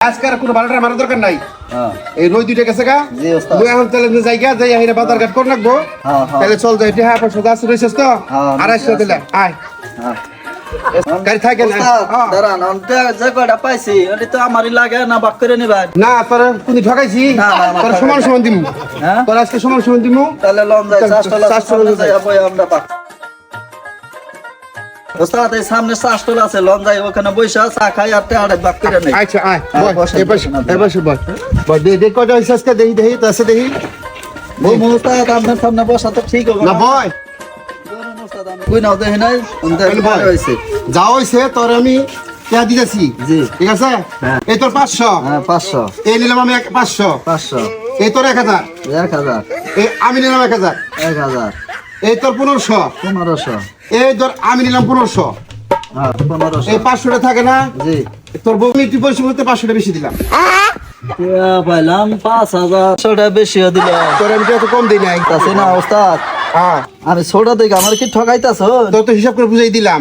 আজকে আর কোনো বারোটা মারার দরকার নাই। হ্যাঁ। এই রোজ দুইটা গেছে গা। তুই এখন তাহলে জায়গা যাই আহিরে বাজার ঘাট করে রাখব হ্যাঁ, হ্যাঁ। তাহলে চল যাই। হ্যাঁ পয়সা আছে রয়েছিস তো আড়াইশো দিলে আয়। যে সমান সমান দিমু। তাহলে ওস্তাদ এই সামনে চাষটল আছে লম যাই ওখানে চা খাই আর টেহাড়ে বাক করে নেই। আচ্ছা আয় বসে বসে বয়। দে দে আজকে? তো আছে আপনার সামনে বসা তো ঠিক হবে না বয়। কই নাও দেখি নাই? যা হইছে তোর আমি পেয়া দিতেছি। জি। ঠিক আছে? হ্যাঁ। এই তোর পাঁচশো। হ্যাঁ পাঁচশো। এই নিলাম আমি এক পাঁচশো। পাঁচশো। এই তোর এক হাজার। এক হাজার। এই আমি নিলাম এক হাজার। এক হাজার। এই তোর পনেরোশো। পনেরোশো। এই তোর আমি নিলাম পনেরোশো। হ্যাঁ এই পাঁচশোটা থাকে না? জি। তোর বউ পরিশ্রম করতে পাঁচশোটা বেশি দিলাম। পাইলাম পাঁচ হাজার। বেশিও তোর আমি তো কম দিই নাই। তাছে না ওস্তাদ। হ্যাঁ। ছোটা দেখে আমার কি ঠকাইতাছ? তোর তো হিসাব করে বুঝাই দিলাম।